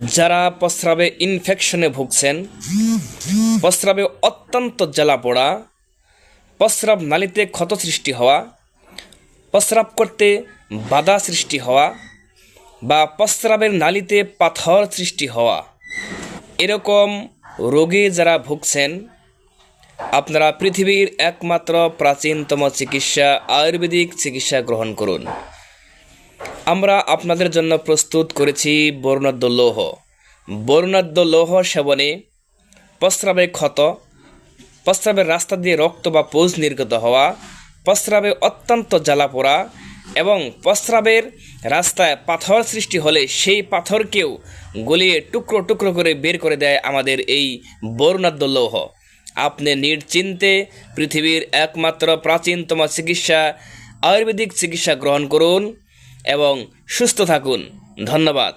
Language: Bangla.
যারা প্রস্রাবে ইনফেকশনে ভুগছেন, প্রস্রাবে অত্যন্ত জ্বালা পোড়া, প্রস্রাব নালীতে ক্ষত সৃষ্টি হওয়া, প্রস্রাব করতে বাধা সৃষ্টি হওয়া বা প্রস্রাবের নালীতে পাথর সৃষ্টি হওয়া, এরকম রোগে যারা ভুগছেন, আপনারা পৃথিবীর একমাত্র প্রাচীনতম চিকিৎসা আয়ুর্বেদিক চিকিৎসা গ্রহণ করুন। আমরা আপনাদের জন্য প্রস্তুত করেছি বর্ণাঢ্য লৌহ। বর্ণাঢ্য লৌহ সেবনে প্রস্রাবে ক্ষত, প্রস্রাবের রাস্তা দিয়ে রক্ত বা পোজ নির্গত হওয়া, প্রস্রাবে অত্যন্ত জ্বালা পোড়া এবং প্রস্রাবের রাস্তায় পাথর সৃষ্টি হলে সেই পাথরকেও গলিয়ে টুকরো টুকরো করে বের করে দেয় আমাদের এই বর্ণাঢ্য লৌহ। আপনি নিশ্চিন্তে পৃথিবীর একমাত্র প্রাচীনতম চিকিৎসা আয়ুর্বেদিক চিকিৎসা গ্রহণ করুন। এবং সুস্থ থাকুন। ধন্যবাদ।